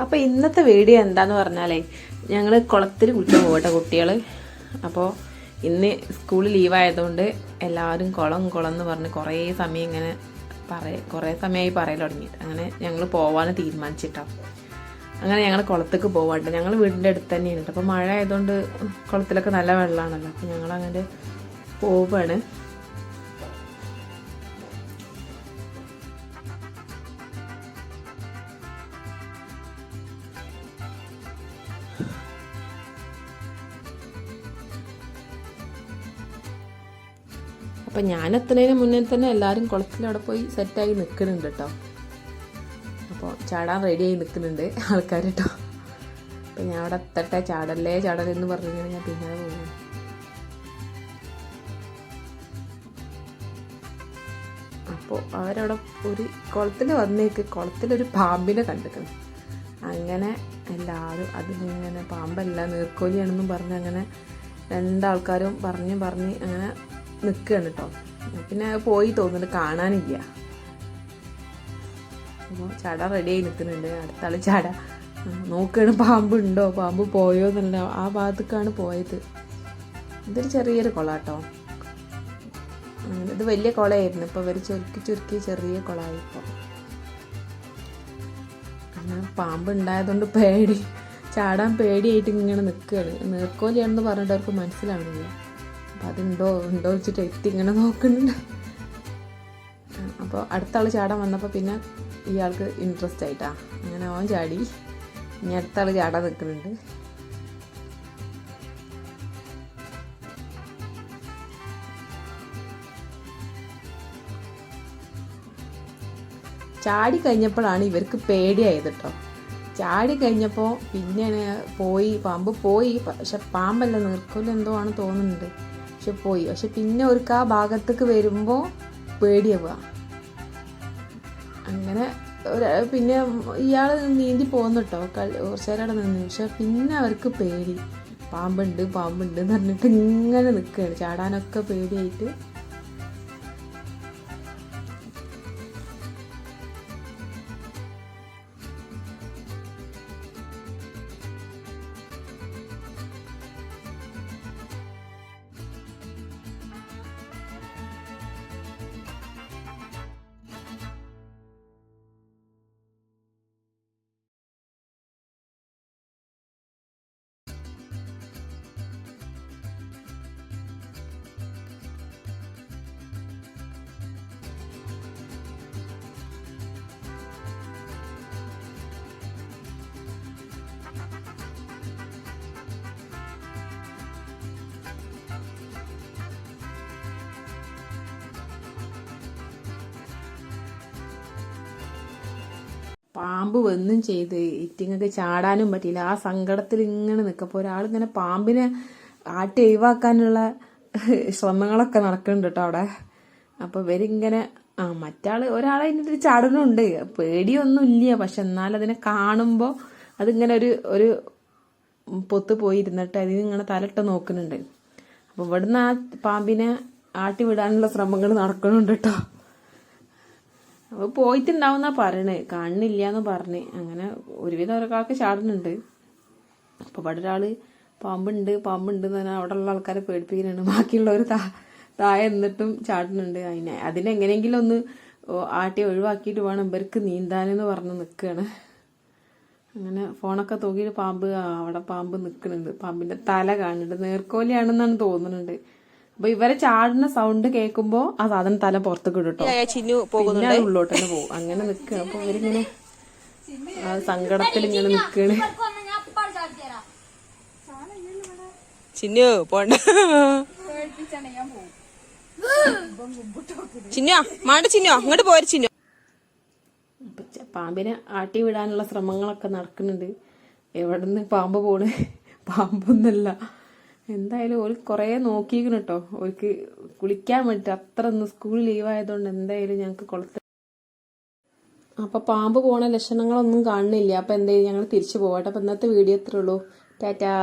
അപ്പോൾ ഇന്നത്തെ വീഡിയോ എന്താന്ന് പറഞ്ഞാലേ ഞങ്ങൾ കുളത്തിൽ കുളിക്കാൻ പോകട്ടെ കുട്ടികൾ അപ്പോൾ ഇന്ന് സ്കൂൾ ലീവായതുകൊണ്ട് എല്ലാവരും കുളം കുളം എന്ന് പറഞ്ഞ് കുറേ സമയം ഇങ്ങനെ പറയ കുറേ സമയമായി പറയൽ തുടങ്ങിയിട്ട് അങ്ങനെ ഞങ്ങൾ പോവാൻ തീരുമാനിച്ചിട്ടോ. അങ്ങനെ ഞങ്ങൾ കുളത്തേക്ക് പോവാട്ടോ ഞങ്ങൾ വീടിന്റെ അടുത്ത് തന്നെയാണ് അപ്പോൾ മഴ ആയതുകൊണ്ട് കുളത്തിലൊക്കെ നല്ല വെള്ളമാണല്ലോ അപ്പോൾ ഞങ്ങൾ അങ്ങനെ പോവാണ്. അപ്പം ഞാൻ എത്തുന്നതിന് മുന്നേ തന്നെ എല്ലാവരും കുളത്തിൽ അവിടെ പോയി സെറ്റായി നിൽക്കുന്നുണ്ട് കേട്ടോ അപ്പോൾ ചാടാൻ റെഡിയായി നിൽക്കുന്നുണ്ട് ആൾക്കാർ കേട്ടോ അപ്പം ഞാൻ അവിടെ എത്തട്ടെ ചാടല്ലേ ചാടല്ലേ എന്ന് പറഞ്ഞിങ്ങനെ ഞാൻ പിന്നാലെ പോകുന്നു. അപ്പോൾ അവരവിടെ ഒരു കുളത്തിൽ വന്നേക്ക് കുളത്തിലൊരു പാമ്പിനെ കണ്ടിക്കണം. അങ്ങനെ എല്ലാവരും അതിലിങ്ങനെ പാമ്പല്ല നീർക്കോലിയാണെന്നും പറഞ്ഞ് അങ്ങനെ രണ്ടാൾക്കാരും പറഞ്ഞ് പറഞ്ഞ് അങ്ങനെ നിൽക്കുകയാണ് കേട്ടോ പിന്നെ പോയി തോന്നുന്നുണ്ട് കാണാനില്ല. അപ്പോൾ ചാട റെഡിയായി നിൽക്കുന്നുണ്ട് അടുത്ത ചാട. നോക്കുകയാണ് പാമ്പ് ഉണ്ടോ പാമ്പ് പോയോ എന്നുള്ള ആ ഭാഗത്തേക്കാണ് പോയത്. ഇതൊരു ചെറിയൊരു കുളം കേട്ടോ ഇത് വലിയ കുളമായിരുന്നു ഇപ്പോൾ ഇവർ ചുരുക്കി ചുരുക്കി ചെറിയ കുളമായി ഇപ്പോൾ പാമ്പ് ഉണ്ടായതുകൊണ്ട് പേടി. ചാടാൻ പേടിയായിട്ട് ഇങ്ങനെ നിൽക്കുകയാണ് നീർക്കോലിയാണെന്ന് പറഞ്ഞിട്ട് അവർക്ക് മനസ്സിലാവണില്ല. അതുണ്ടോ ഉണ്ടോ വെച്ചിട്ട് എത്തി ഇങ്ങനെ നോക്കുന്നുണ്ട്. അപ്പോൾ അടുത്ത ആൾ ചാടാൻ വന്നപ്പോൾ പിന്നെ ഇയാൾക്ക് ഇൻട്രസ്റ്റ് ആയിട്ടാ. അങ്ങനെ ഓൻ ചാടി. ഇനി അടുത്ത ആൾ ചാടാൻ നിൽക്കുന്നുണ്ട് ചാടി കഴിഞ്ഞപ്പോഴാണ് ഇവർക്ക് പേടിയായത് കേട്ടോ ചാടി കഴിഞ്ഞപ്പോൾ പിന്നെ പോയി പാമ്പ് പോയി. പക്ഷെ പാമ്പല്ല നീർക്കോൽ എന്തോ ആണ് തോന്നുന്നുണ്ട്. പക്ഷെ പോയി. പക്ഷെ പിന്നെ ഒരു ആ ഭാഗത്തേക്ക് വരുമ്പോൾ പേടിയാവുക. അങ്ങനെ പിന്നെ ഇയാൾ നീന്തി പോകുന്നു കേട്ടോ. കുറച്ച് നേരം അവിടെ നിന്ന്. പക്ഷെ പിന്നെ അവർക്ക് പേടി. പാമ്പുണ്ട് പാമ്പുണ്ട് എന്ന് പറഞ്ഞിട്ട് ഇങ്ങനെ നിൽക്കുകയാണ് ചാടാനൊക്കെ പേടിയായിട്ട് പാമ്പ് വന്നും ചെയ്ത് ഇറ്റിങ്ങൊക്കെ ചാടാനും പറ്റിയില്ല. ആ സങ്കടത്തിൽ ഇങ്ങനെ നിൽക്കപ്പോൾ ഒരാളിങ്ങനെ പാമ്പിനെ ആട്ടി ഒഴിവാക്കാനുള്ള ശ്രമങ്ങളൊക്കെ നടക്കുന്നുണ്ട് കേട്ടോ അവിടെ. അപ്പോൾ ഇവരിങ്ങനെ ആ മറ്റാൾ ഒരാളെ അതിന്റെ പേടിയൊന്നും ഇല്ല. പക്ഷെ എന്നാൽ അതിനെ കാണുമ്പോൾ അതിങ്ങനെ ഒരു ഒരു പൊത്ത് പോയിരുന്നിട്ട് അതിന് ഇങ്ങനെ തലട്ട് നോക്കുന്നുണ്ട്. അപ്പോൾ ഇവിടുന്ന് ആ പാമ്പിനെ ആട്ടി വിടാനുള്ള ശ്രമങ്ങൾ നടക്കുന്നുണ്ട് കേട്ടോ അപ്പോൾ പോയിട്ടുണ്ടാവുന്ന പറയണേ. കാണുന്നില്ല എന്ന് പറഞ്ഞ്. അങ്ങനെ ഒരുവിധം ഒരാൾക്ക് ചാടുന്നുണ്ട്. അപ്പോൾ ഇവിടെ ഒരാൾ പാമ്പുണ്ട് പാമ്പുണ്ട് എന്ന് പറഞ്ഞാൽ അവിടെ ഉള്ള ആൾക്കാരെ പേടിപ്പിക്കുന്നുണ്ട് ബാക്കിയുള്ളവർ താ താഴെ എന്നിട്ടും ചാടുന്നുണ്ട്. അതിനെ അതിനെങ്ങനെയെങ്കിലും ഒന്ന് ആട്ടി ഒഴിവാക്കിയിട്ട് വേണം. ഇവർക്ക് നീന്താനെന്ന് പറഞ്ഞ് നിൽക്കുകയാണ് അങ്ങനെ ഫോണൊക്കെ തൂക്കിയിട്ട് പാമ്പ് അവിടെ പാമ്പ് നിൽക്കുന്നുണ്ട് പാമ്പിന്റെ തല കാണുന്നുണ്ട്. നേർക്കോലിയാണെന്നാണ് തോന്നുന്നുണ്ട്. അപ്പൊ ഇവരെ ചാടുന്ന സൗണ്ട് കേൾക്കുമ്പോ ആ സാധനം തല പുറത്തേക്ക് ഇടട്ടോ പിന്നെ ഉള്ളോട്ട് തന്നെ പോകും. അങ്ങനെ നിക്കുക അപ്പൊ ഇവരിങ്ങനെ സങ്കടത്തിൽ ഇങ്ങനെ നിക്കണ്. ചിന്നു പോണ്ട. ചിന്നു മാണ്ട ചിന്നു അങ്ങോട്ട് പോര് ചിന്നു. പാമ്പിനെ ആട്ടി വിടാനുള്ള ശ്രമങ്ങളൊക്കെ നടക്കുന്നുണ്ട്. എവിടെ നിന്ന് പാമ്പ് പോണ്? പാമ്പൊന്നല്ല എന്തായാലും ഒരു കുറേ നോക്കിയിരിക്കണം കേട്ടോ ഓർക്ക് കുളിക്കാൻ വേണ്ടി അത്ര ഒന്ന് സ്കൂൾ ലീവായതുകൊണ്ട് എന്തായാലും ഞങ്ങൾക്ക് കുളത്തിൽ അപ്പൊ പാമ്പ് പോണ ലക്ഷണങ്ങളൊന്നും കാണുന്നില്ല. അപ്പൊ എന്തായാലും ഞങ്ങൾ തിരിച്ചു പോവാട്ടെ. അപ്പൊ ഇന്നത്തെ വീഡിയോ എത്രയുള്ളൂ ടാറ്റാ.